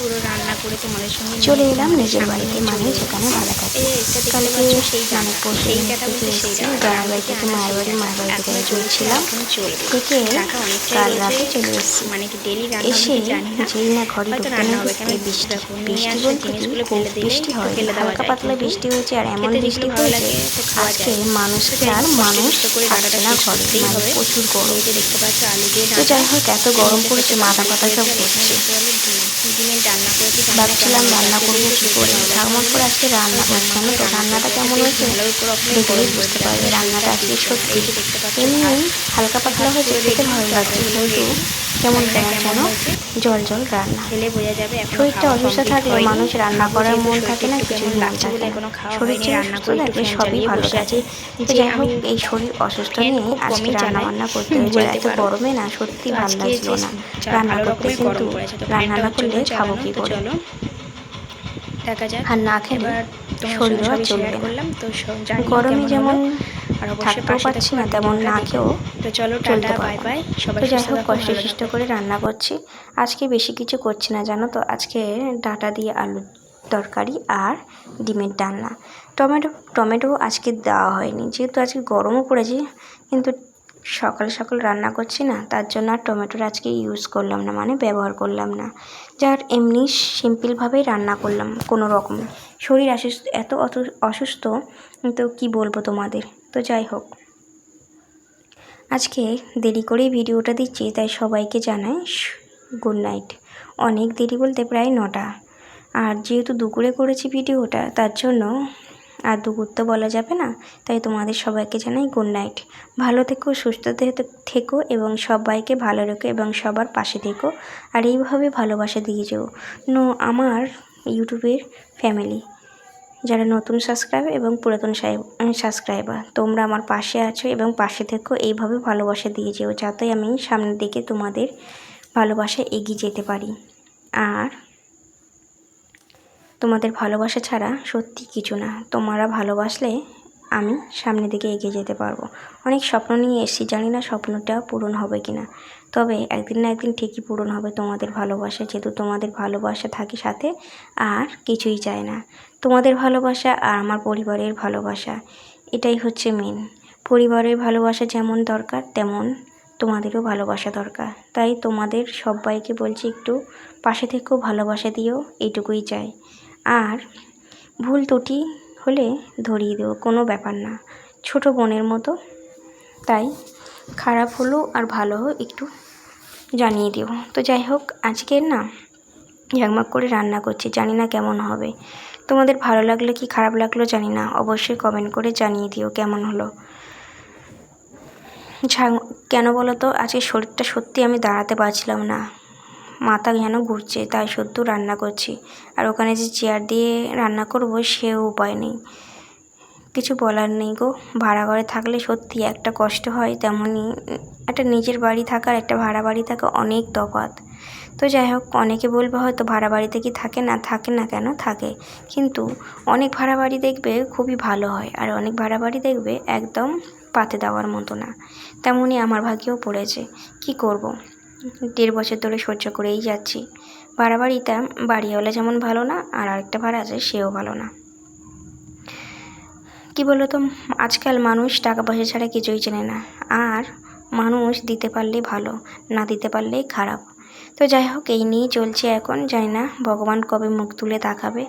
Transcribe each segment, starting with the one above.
পুরো রান্না করে তোমাদের সঙ্গে চলে এলাম নিজের বাড়িতে মানে যেখানে। ভাড়া থাকি। কালকে মানে পরশু গ্রামের বাড়ি থেকে মায়ের বাড়ি মায়ের বাড়ি থেকে চলছিলাম থেকে কাল রাতে চলে এসেছি। মানে কি ডেলি এসে যেই না ঘরে ঢুকতে রান্না না ঢুকতে বৃষ্টি বৃষ্টি বলতে কি? বৃষ্টি হয় হালকা পাতলা বৃষ্টি হয়েছে আর এমন বৃষ্টি ভালো হয়েছে আজকে। মানুষকে আর মানুষ থাকছে না ঘরে মানে হবে। প্রচুর গরম। দেখতে পাচ্ছ আলু দিয়ে তো যাই হোক এত গরম পড়েছে মাথা পাতা সব এখানে রান্না করেছি ভাবছিলাম রান্না করব কি করে? ঠাকুমার করে আজকে রান্না করছে। জানো তো রান্নাটা কেমন হয়েছে। দেখলেই বুঝতে পারবে। রান্নাটা আজকে সত্যি এমনি হালকা পাতলা হয়েছে খেতে ভালো লাগছে কিন্তু কেমন কেমন যেন জল জল রান্না। খেলে বোঝা যাবে শরীরটা অসুস্থ থাকলে মানুষ রান্না করার মন থাকে না। কিছু মন থাকে শরীর রান্না করে থাকলে সবই ভালো আছি। যাই হোক এই শরীর অসুস্থ নিয়ে আজকে রান্না বান্না করতে হয়েছে। এত গরমে না সত্যি ভালো লাগছিল না। রান্না করতে কিন্তু রান্না না করলে খাব কি করে? চলো দেখা যাক। আর না খেলে শরীরও চলবে করলাম তো গরমে যেমন আর থাকতেও পারছি না তেমন না খেয়েও তো চলো টাটা বাই বাই। সবাই যাই হোক কষ্ট সৃষ্ট করে রান্না করছি। আজকে বেশি কিছু করছি না জানো তো? আজকে ডাঁটা দিয়ে আলুর তরকারি আর ডিমের ডালনা। টমেটো টমেটো আজকে দেওয়া হয়নি। যেহেতু আজকে গরমও পড়েছে কিন্তু সকাল সকাল রান্না করছি না, তার জন্য আর টমেটোর আজকে ইউজ করলাম না মানে ব্যবহার করলাম না। যার এমনি সিম্পলভাবেই রান্না করলাম, কোনো রকম। শরীর অসুস্থ এত অত- অসুস্থ, তো কি বলব তোমাদের? তো যাই হোক। আজকে দেরি করেই ভিডিওটা দিচ্ছি, তাই সবাইকে জানাই গুড নাইট অনেক দেরি বলতে প্রায় নটা। আর যেহেতু দুপুরে করেছি ভিডিওটা, তার জন্য আর দুপুর তো বলা যাবে না। তাই তোমাদের সবাইকে জানাই গুড নাইট ভালো থেকো, সুস্থ থেকো এবং সবাইকে ভালো রেখো এবং সবার পাশে থেকো। আর এইভাবে ভালোবাসা দিয়ে যেও। নো, আমার ইউটিউবের ফ্যামিলি যারা নতুন সাবস্ক্রাইবার এবং পুরাতন সাবস্ক্রাইবার তোমরা আমার পাশে আছো এবং পাশে থেকো। এইভাবে ভালোবাসা দিয়ে যেও, যাতে আমি সামনের দিকে তোমাদের ভালোবাসা এগিয়ে যেতে পারি। আর তোমাদের ভালোবাসা ছাড়া সত্যি কিছু না। তোমরা ভালোবাসলে আমি সামনের দিকে এগিয়ে যেতে পারব। অনেক স্বপ্ন নিয়ে এসেছি, জানি না স্বপ্নটা পূরণ হবে কি না তবে একদিন না একদিন ঠিকই পূরণ হবে তোমাদের ভালোবাসা, যেহেতু তোমাদের ভালোবাসা থাকে সাথে, আর কিছুই চায় না। তোমাদের ভালোবাসা আর আমার পরিবারের ভালোবাসা, এটাই হচ্ছে মেন পরিবারের ভালোবাসা যেমন দরকার, তেমন তোমাদেরও ভালোবাসা দরকার। তাই তোমাদের সবাইকে বলছি একটু পাশে থেকেও ভালোবাসা দিও, এইটুকুই চাই। আর ভুল ত্রুটি হলে ধরিয়ে দেবো, কোনো ব্যাপার না। ছোট বোনের মতো। তাই খারাপ হলেও আর ভালো হোক একটু জানিয়ে দিও। তো যাই হোক, আজকের না ঝাকমাক করে রান্না করছি, জানি না কেমন হবে। তোমাদের ভালো লাগল কি খারাপ লাগল জানি না, অবশ্যই কমেন্ট করে জানিয়ে দিও কেমন হলো। কেন বলো তো, আজকে শরীরটা সত্যি আমি দাঁড়াতে পারছিলাম না। মাথা যেন ঘুরছে, তাই সত্য রান্না করছি। আর ওখানে যে চেয়ার দিয়ে রান্না করব, সেও উপায় নেই। কিছু বলার নেই গো, ভাড়া ঘরে থাকলে সত্যি একটা কষ্ট হয় তেমনই। একটা নিজের বাড়ি থাকার, একটা ভাড়া বাড়ি থাকা অনেক তফাৎ। তো যাই হোক, অনেকে বলবে হয়তো ভাড়া বাড়িতে কি থাকে না থাকে না কেন? থাকে। কিন্তু অনেক ভাড়া বাড়ি দেখবে খুবই ভালো হয়, আর অনেক ভাড়া বাড়ি দেখবে একদম পাতে দেওয়ার মতো না। তেমনই আমার ভাগ্যেও পড়েছে। কি করব। দেড় বছর ধরে সহ্য করেই যাচ্ছি। ভাড়া বাড়িটা বাড়িওয়ালা যেমন ভালো না, আর আরেকটা ভাড়া আছে সেও ভালো না। কি বলো তো আজকাল মানুষ টাকা পয়সা ছাড়া কিছুই চেনে না। আর মানুষ দিতে পারলেই ভালো, না দিতে পারলেই খারাপ। তো যাই হোক, এই নিয়েই চলছে এখন। জানি না ভগবান কবে মুখ তুলে তাকাবে।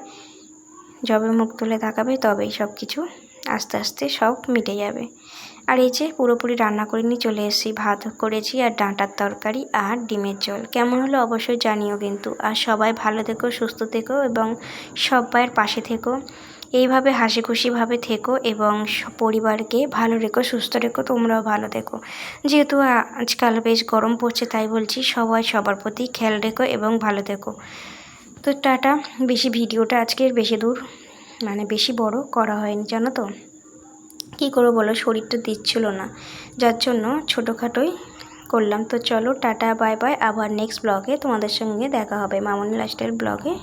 যবে মুখ তুলে তাকাবে, তবেই সব কিছু আস্তে আস্তে সব মিটে যাবে। আর এই যে পুরোপুরি রান্না করে নিয়ে চলে এসেছি। ভাত করেছি আর ডাঁটার তরকারি আর ডিমের ঝোল। কেমন হলো অবশ্যই জানিও কিন্তু। আর সবাই ভালো থেকো, সুস্থ থেকো এবং সবাইয়ের পাশে থেকো। এইভাবে হাসি খুশিভাবে থেকো এবং পরিবারকে ভালো রেখো, সুস্থ রেখো, তোমরাও ভালো থেকো। যেহেতু আজকাল বেশ গরম পড়ছে তাই বলছি সবাই সবার প্রতি খেয়াল রেখো এবং ভালো থেকো। তো টাটা, বেশি ভিডিওটা আজকের বেশি দূর মানে বেশি বড় করা হয়নি, জানো তো? কী করব বলো? শরীরটা দিচ্ছিল না। যার জন্য ছোটোখাটোই করলাম। তো চলো, টাটা বাই বাই আবার নেক্সট ব্লগে তোমাদের সঙ্গে দেখা হবে। মামনি লাস্টের ব্লগে